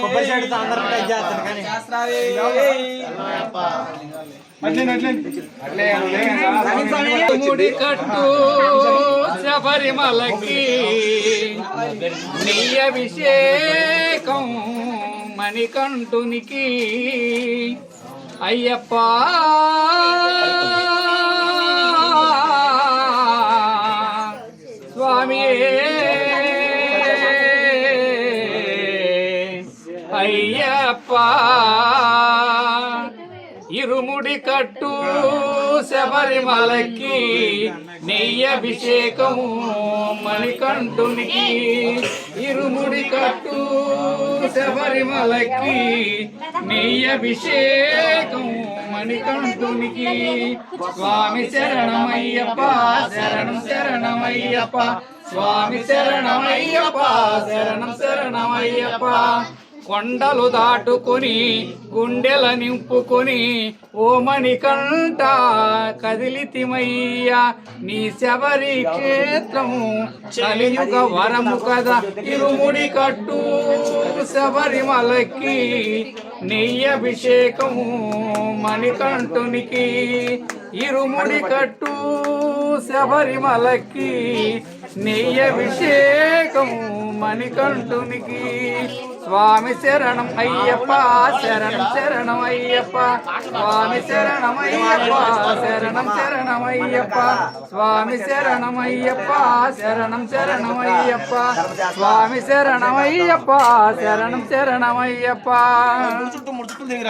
కొబ్బరి చెడుతో అందరం టచ్ చేస్తాను కానీ. ముడి కట్టు శబరిమలకి నెయ్య అభిషేకం మణికంఠునికి. అయ్యప్ప అయ్యప్ప. ఇరుముడి కట్టు శబరిమలకి నెయ్యి అభిషేకము మణికంఠునికి. ఇరుముడి కట్టు శబరిమలకి నెయ్యి అభిషేకము మణికంఠునికి. స్వామి శరణమయ్యప్ప శరణం శరణమయ్యప్ప. స్వామి శరణమయ్యప్ప శరణం శరణమయ్యప్ప. కొండలు దాటుకొని గుండెల నింపుకొని ఓ మణికంఠ కదిలితిమయ్యా నీ శబరి క్షేత్రము కలియుగ వరము కదా. ఇరుముడి కట్టు శబరిమలకి నెయ్యభిషేకము మణికంఠునికి. ఇరుముడి కట్టు శబరిమలకి నెయ్యి అభిషేకము మణికంఠునికి. స్వామి శరణం అయ్యప్ప శరణం శరణం అయ్యప్ప. స్వామి శరణం అయ్యప్ప శరణం శరణం అయ్యప్ప. స్వామి శరణం అయ్యప్ప శరణం శరణం అయ్యప్ప. స్వామి శరణం అయ్యప్ప శరణం శరణం అయ్యప్ప. చుట్టూ ముడుచుకుని